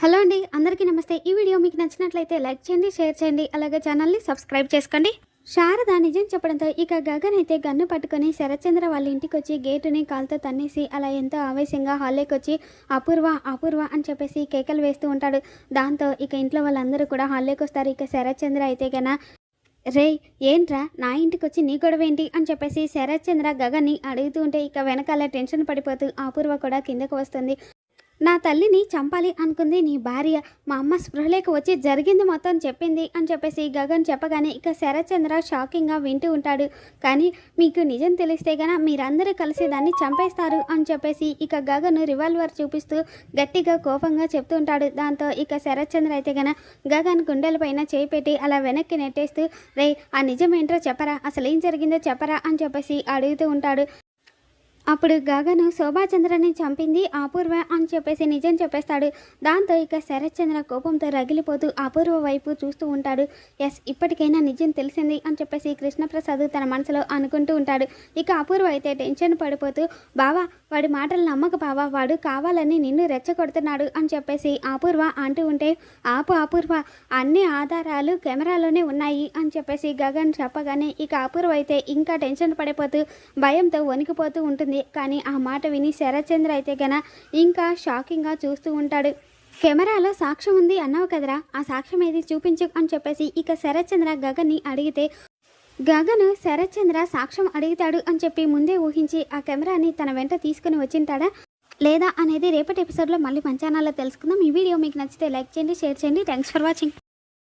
Hello అండి అందరికీ నమస్తే. ఈ వీడియో మీకు నచ్చినట్లయితే లైక్ చేయండి షేర్ చేయండి అలాగే ఛానల్ని సబ్స్క్రైబ్ చేసుకోండి. శారద నిజం చెప్పడంతో ఇక గగన్ అయితే గన్ను పట్టుకొని శరత్చంద్ర వాళ్ళ ఇంటికి వచ్చి గేటుని కాలుతో తన్నేసి అలా ఎంతో ఆవేశంగా హాల్లోకి వచ్చి అపూర్వ అపూర్వ అని చెప్పేసి కేకలు వేస్తూ ఉంటాడు. దాంతో ఇక ఇంట్లో వాళ్ళందరూ కూడా హాల్లోకి వస్తారు. ఇక శరత్చంద్ర అయితే గన రే ఏంట్రా? నా ఇంటికి వచ్చి నీ గొడవేంటి అని చెప్పేసి శరత్చంద్ర గగన్ని అడుగుతూ ఉంటే ఇక వెనకాల టెన్షన్ పడిపోతూ అపూర్వ కూడా కిందకు వస్తుంది. నా తల్లిని చంపాలి అనుకుంది నీ భార్య. మా అమ్మ స్పృహలోకి వచ్చి జరిగింది మొత్తం చెప్పింది అని చెప్పేసి గగన్ చెప్పగానే ఇక శరత్చంద్ర షాకింగ్గా వింటూ ఉంటాడు. కానీ మీకు నిజం తెలిస్తే గన మీరందరూ కలిసి దాన్ని చంపేస్తారు అని చెప్పేసి ఇక గగన్ రివాల్వర్ చూపిస్తూ గట్టిగా కోపంగా చెప్తూ ఉంటాడు. దాంతో ఇక శరత్చంద్ర అయితే గన గగన్ గుండెలపైన చేయి పెట్టి అలా వెనక్కి నెట్టేస్తూ రే ఆ నిజం ఏంటో చెప్పరా? అసలు ఏం జరిగిందో చెప్పరా? అని చెప్పేసి అడుగుతూ ఉంటాడు. అప్పుడు గగను శోభాచంద్రని చంపింది అపూర్వ అని చెప్పేసి నిజం చెప్పేస్తాడు. దాంతో ఇక శరత్చంద్ర కోపంతో రగిలిపోతూ అపూర్వ వైపు చూస్తూ ఉంటాడు. ఎస్ ఇప్పటికైనా నిజం తెలిసింది అని చెప్పేసి కృష్ణప్రసాద్ తన మనసులో అనుకుంటూ ఉంటాడు. ఇక అపూర్వ అయితే టెన్షన్ పడిపోతూ బావా వాడి మాటలు నమ్మక బావా వాడు కావాలని నిన్ను రెచ్చగొడుతున్నాడు అని చెప్పేసి అపూర్వ అంటూ ఉంటే ఆపు అపూర్వ అన్ని ఆధారాలు కెమెరాలోనే ఉన్నాయి అని చెప్పేసి గగన్ చెప్పగానే ఇక అపూర్వ అయితే ఇంకా టెన్షన్ పడిపోతూ భయంతో వణికిపోతూ ఉంటుంది. కానీ ఆ మాట విని శరత్చంద్ర అయితే గన ఇంకా షాకింగ్గా చూస్తూ ఉంటాడు. కెమెరాలో సాక్ష్యం ఉంది అన్నావు కదరా? ఆ సాక్ష్యం ఏది? చూపించు అని చెప్పేసి ఇక శరత్చంద్ర గగన్ని అడిగితే గగను శరత్చంద్ర సాక్ష్యం అడుగుతాడు అని చెప్పి ముందే ఊహించి ఆ కెమెరాని తన వెంట తీసుకుని వచ్చింటాడా? లేదా అనేది రేపటి ఎపిసోడ్లో మళ్ళీ పంచానాల్లో తెలుసుకుందాం. ఈ వీడియో మీకు నచ్చితే లైక్ చేయండి షేర్ చేయండి. Thanks for watching.